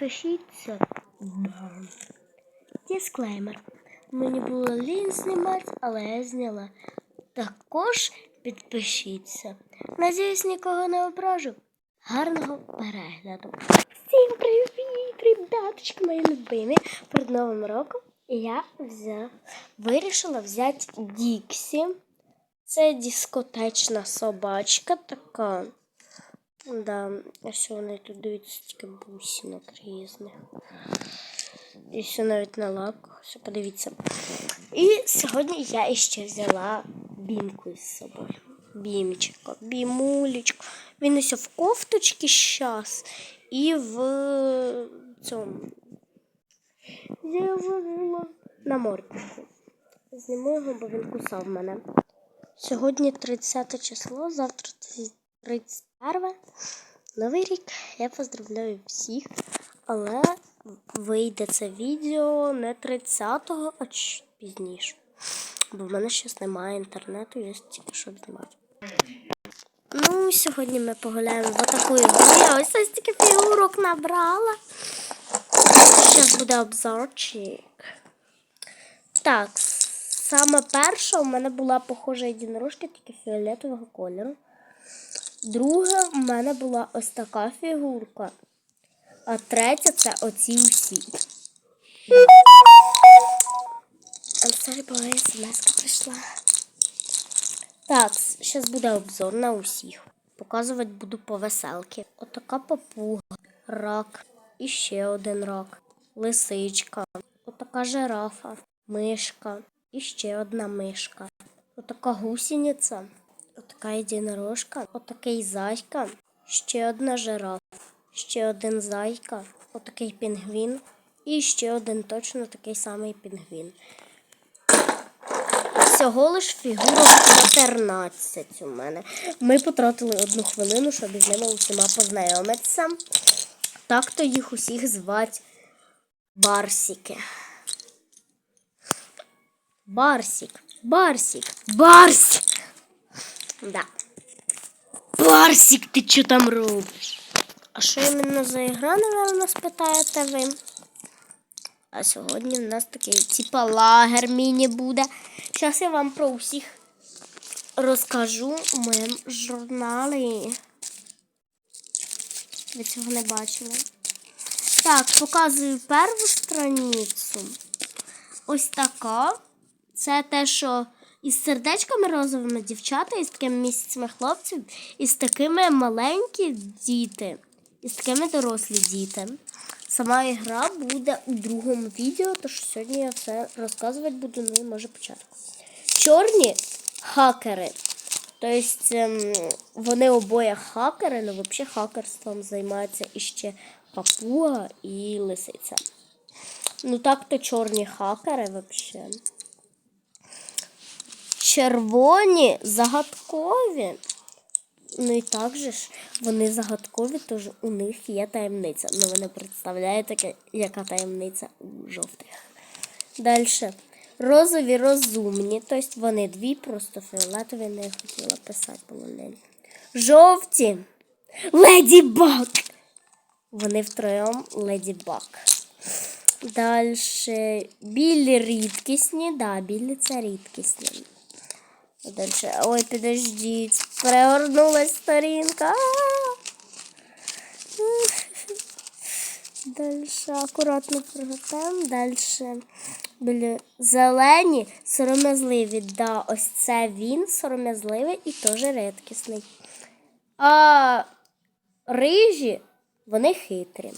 підпишіться. Дисклеймер. Мені було лінь знімати, але я зняла. Також підпишіться. Надіюсь, нікого не ображу. Гарного перегляду. Всім привіт, ребяточки, мої любимі. Перед Новим роком я взяв, вирішила взяти Діксі. Це дискотечна собачка така. Да, ось вони тут дивіться тільки бусинок різних. І все навіть на лапках, все подивіться. І сьогодні я іще взяла бімку із собою. Бімчика, бімулечку. Він ось в кофточці щас і в цьому. Я на морднику. Зніму його, бо він кусав мене. Сьогодні 30 число, завтра 31. Новий рік. Я поздравляю всіх, але вийде це відео не 30-го, а пізніше. Бо в мене зараз немає інтернету, я тільки щоб знімати. Ну, сьогодні ми погуляємо в таку. Я ось ось тільки фігурок набрала. Зараз буде обзорчик. Так, саме перша у мене була похожа єдинорожка, тільки фіолетового кольору. Друга у мене була ось така фігурка. А третя це оці усі. Sorry, boy, смс прийшла. Так, зараз буде обзор на усіх. Показувати буду по веселки. Отака папуга, рак, і ще один рак, лисичка, отака жирафа, мишка, і ще одна мишка. Отака гусениця, отака єдинорожка, отакий зайка, ще одна жирафа, ще один зайка, отакий пінгвін і ще один точно такий самий пінгвін. Всього лиш фігурок 14 у мене. Ми потратили одну хвилину, щоб з ними усіма познайомитися. Так то їх усіх звать Барсіки. Барсік, Барсік, Барсік. Да. Барсік, ти що там робиш? А що іменно за ігра, напевно, спитаєте ви? А сьогодні в нас такий типа лагер міні буде. Зараз я вам про усіх розкажу у моєму журналі. Ви цього не бачили. Так, показую першу страницю. Ось така. Це те, що із сердечками розовими дівчата, із такими місяцями хлопців, і з такими маленькі діти, і з такими дорослі діти. Сама ігра буде у другому відео, тож сьогодні я все розказувати буду, ну і може початку. Чорні хакери. Тобто ем, вони обоє хакери, але взагалі хакерством займаються іще папуга і лисиця. Ну так то чорні хакери взагалі. Червоні загадкові. Ну і так же ж вони загадкові, тож у них є таємниця. Ну ви не представляєте, яка таємниця у жовтих. Далі. Розові розумні, тобто вони дві, просто фіолетові не хотіла писати, було лень. Жовті леді Баг. Вони втроєм леді Баг. Далі білі рідкісні, да, білі це рідкісні. Дальше. Ой, підождіть. Перегорнулась сторінка. Дальше акуратно прогортаємо. Дальше були зелені, сором'язливі. Да, ось це він сором'язливий і теж рідкісний. А рижі, вони хитрі.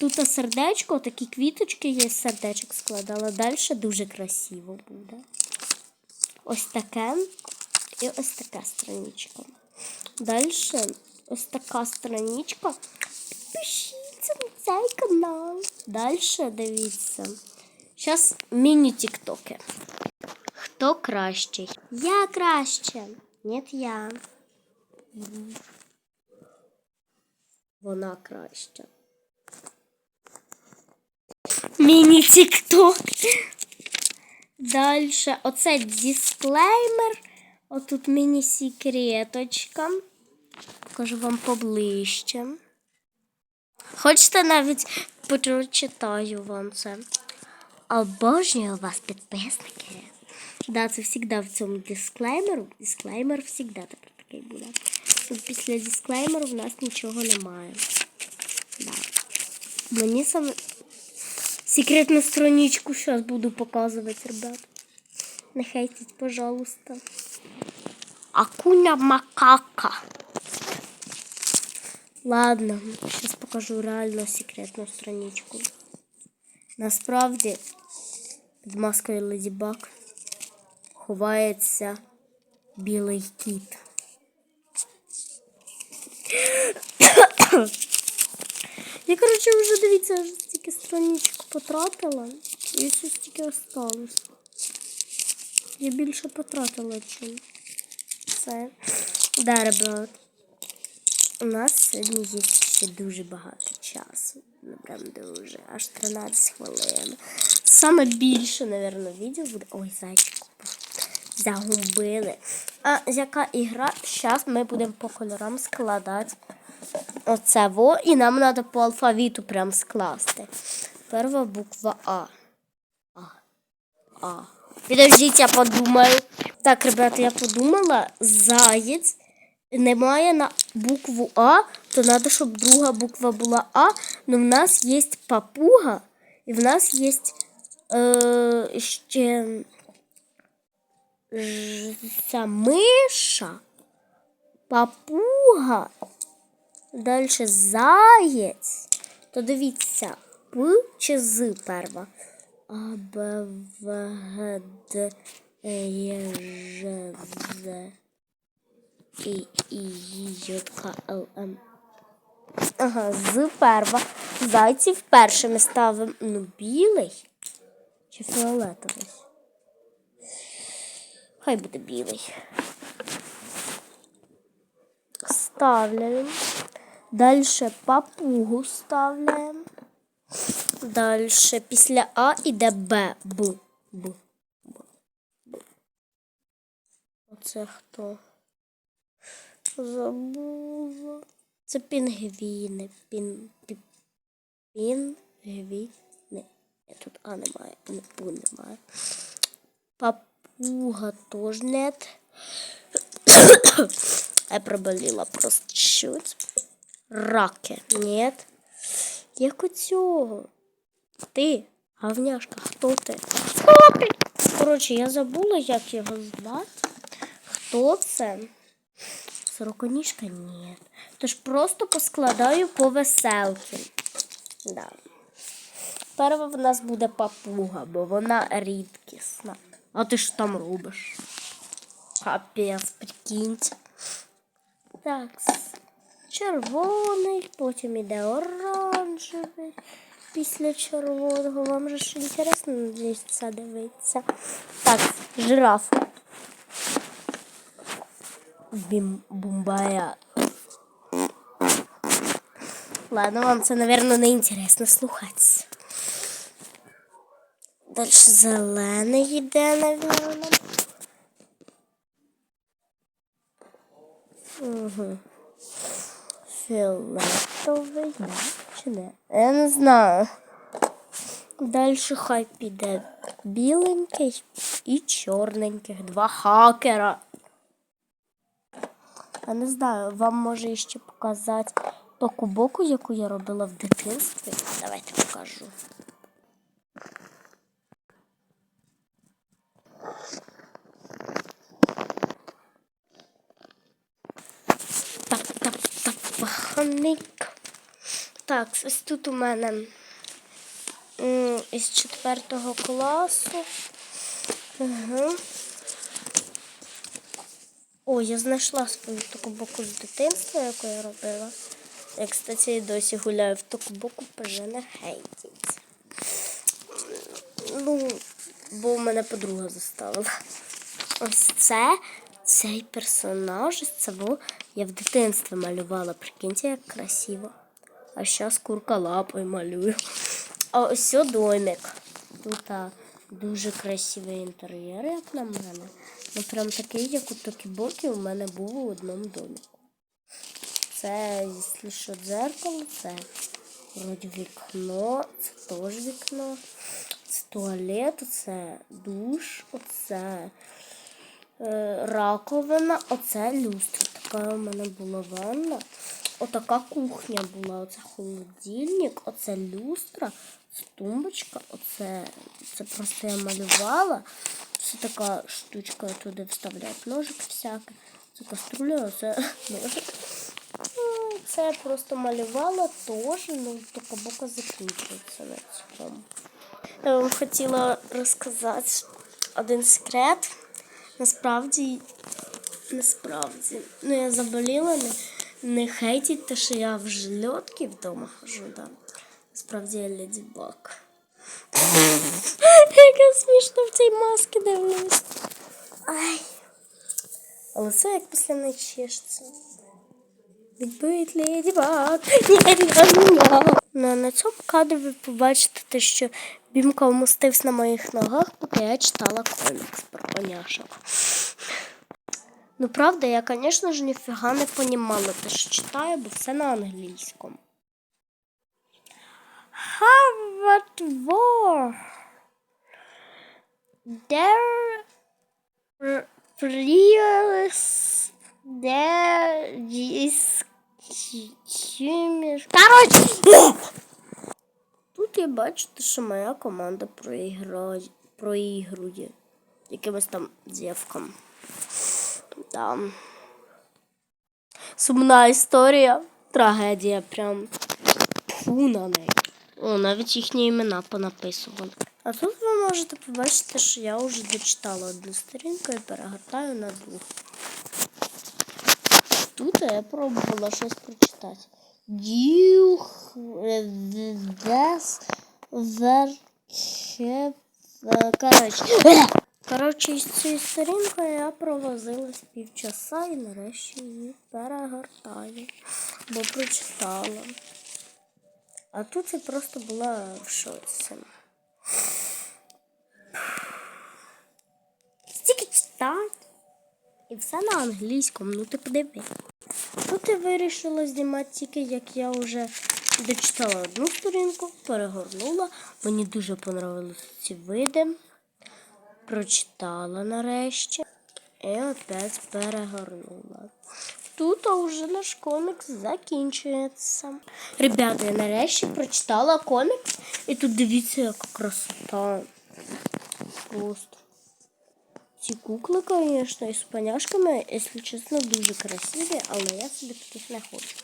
Тут сердечко, такі квіточки є, сердечок складала. Далі дуже красиво буде. Ось таке і ось така страничка. Далі ось така страничка. Підпишіться на цей канал. Далі дивіться. Зараз міні-тіктоки. Хто кращий? Я краще. Ні, я. Вона краща. Міні-тікток. Дальше оце дисклеймер. Отут міні-секреточка. Покажу вам поближче. Хочете навіть прочитаю вам це. Обожнюю вас, підписники. Да, це завжди в цьому дисклеймеру. Дисклеймер завжди такий буде. Тут після дисклеймеру в нас нічого немає. Да. Мені саме секретну страничку зараз буду показувати, ребят. Не хейтіть, пожалуйста. Акуня макака. Ладно, зараз покажу реально секретну страничку. Насправді під маскою Леді Баг ховається білий кіт. Я, коротше, вже дивіться, вже стільки страничок Потратила, і все стільки осталось. Я більше потратила, чим це. Да. У нас сьогодні є ще дуже багато часу. Ну, прям дуже. Аж 13 хвилин. Саме більше, напевно, відео буде. Ой, зайчику. Загубили. А яка ігра? Зараз ми будемо по кольорам складати. Оце во. І нам треба по алфавіту прям скласти. Перша буква А. А. А. Підождіть, я подумаю. Так, ребята, я подумала, заєць немає на букву А, то треба, щоб друга буква була А. Но в нас є папуга, і в нас є е, ще ця миша, папуга, далі заєць. То дивіться, П чи З перва. А, Б, В, Г, Д, Е, Ж, З. І, І, Й, К, Л, М. Ага, з перва. Зайців першими ставимо. Ну, білий чи фіолетовий? Хай буде білий. Ставляємо. Далі папугу ставляємо. Далі після А іде Б. Б. Б. Б. Б. Оце хто? Забула. Це пінгвіни. Пін, пі, пінгвіни. Тут А немає, У немає. Папуга теж нет. Я проболіла просто чуть. Раки. Нет. Як у? Ти, говняшка, хто ти? Коротше, я забула, як його звати. Хто це? Сороконіжка? Ні. Тож просто поскладаю по веселки. Да. Перша в нас буде папуга, бо вона рідкісна. А ти що там робиш? Капець, прикиньте. Так, червоний, потім іде оранжевий. Після червоного. Вам же ж інтересно надіюсь, це дивитися. Так, жираф. Бім бумбая. Ладно, вам це, наверное, не інтересно слухати. Далі зелений йде, наверное. Угу. Фіолетовий, да, чи не? Я не знаю. Далі хай піде біленький і чорненький. Два хакера. Я не знаю, вам може ще показати таку боку, яку я робила в дитинстві. Давайте покажу. Так, так, так, паханик. Так, ось тут у мене із четвертого класу. Угу. О, я знайшла свою таку боку з дитинства, яку я робила. Я, кстати, досі гуляю в таку боку, не хейтіть. Ну, бо в мене подруга заставила. Ось це, цей персонаж, це був, я в дитинстві малювала. Прикиньте, як красиво. А зараз курка лапою малюю. А ось домик. Тут а, дуже красивий інтер'єр, як на мене. Ну прям такий, як у Токібокі, у мене був у одному домі. Це, що, дзеркало, це Вроді вікно, це теж вікно. Це туалет, це душ, оце е, раковина, оце люстра. Така у мене була ванна. Отака кухня була, оце холодильник, оце люстра, це тумбочка, оце це просто я малювала. Це така штучка туди вставляють ножик всякий. Це каструля, оце ножик. Ну, Це я просто малювала теж, ну тільки бока закінчується на цьому. Я вам хотіла розказати один секрет. Насправді, насправді, ну я заболіла, не, не хейтіть те, що я в жильотці вдома хожу, да. Насправді я леді Баг. Яка смішно в цій масці дивлюсь. Ай. Але це як після не чешеться. Відбить леді Баг. Ну, на цьому кадрі ви побачите те, що Бімка вмостився на моїх ногах, поки я читала комікс про коняшок. Ну, правда, я, звісно ж, ніфіга не понімала те, що читаю, бо все на англійському. Harvard War. There previous there is Короче! Тут я бачите, що моя команда проігрує якимось там дівкам. Да. Сумна історія, трагедія прям фу на неї. О, навіть їхні імена понаписували. А тут ви можете побачити, що я вже дочитала одну сторінку і перегортаю на другу. Тут я пробувала щось прочитати. Дюх вес верче. Коротше. Коротше, з цією сторінкою я провозилась півчаса і нарешті її перегортаю, бо прочитала. А тут я просто була в шоці. Стільки читати. І все на англійському, ну ти подиви. Тут я вирішила знімати тільки, як я вже дочитала одну сторінку, перегорнула. Мені дуже понравилися ці види. Прочитала нарешті. І опять перегорнула. Тут вже наш комікс закінчується. Ребята, я нарешті прочитала комікс. І тут дивіться, яка красота. Просто. Ці кукли, звісно, із поняшками, якщо чесно, дуже красиві, але я собі таких не хочу.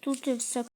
Тут і все